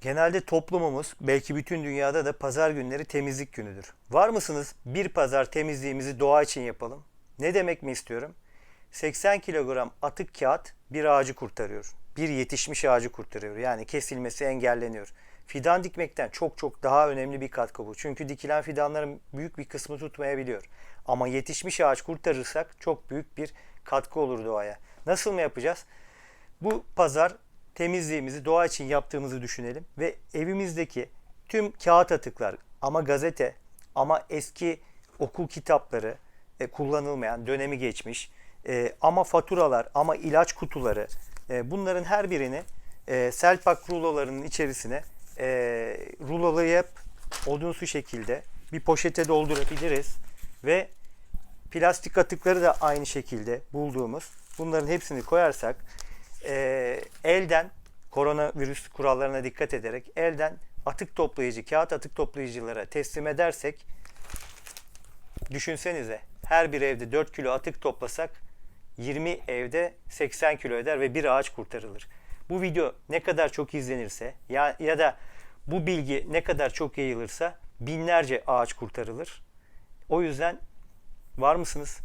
Genelde toplumumuz, belki bütün dünyada da pazar günleri temizlik günüdür. Var mısınız? Bir pazar temizliğimizi doğa için yapalım. Ne demek mi istiyorum? 80 kilogram atık kağıt bir ağacı kurtarıyor. Bir yetişmiş ağacı kurtarıyor. Yani kesilmesi engelleniyor. Fidan dikmekten çok çok daha önemli bir katkı bu. Çünkü dikilen fidanların büyük bir kısmı tutmayabiliyor. Ama yetişmiş ağaç kurtarırsak çok büyük bir katkı olur doğaya. Nasıl mı yapacağız? Bu pazar temizliğimizi doğa için yaptığımızı düşünelim ve evimizdeki tüm kağıt atıklar ama gazete ama eski okul kitapları e, kullanılmayan dönemi geçmiş e, ama faturalar ama ilaç kutuları e, bunların her birini e, selpak rulolarının içerisine e, rulolayıp odunsu şekilde bir poşete doldurabiliriz ve plastik atıkları da aynı şekilde bulduğumuz bunların hepsini koyarsak e, elden koronavirüs kurallarına dikkat ederek elden atık toplayıcı, kağıt atık toplayıcılara teslim edersek düşünsenize her bir evde 4 kilo atık toplasak 20 evde 80 kilo eder ve bir ağaç kurtarılır. Bu video ne kadar çok izlenirse ya, ya da bu bilgi ne kadar çok yayılırsa binlerce ağaç kurtarılır. O yüzden var mısınız?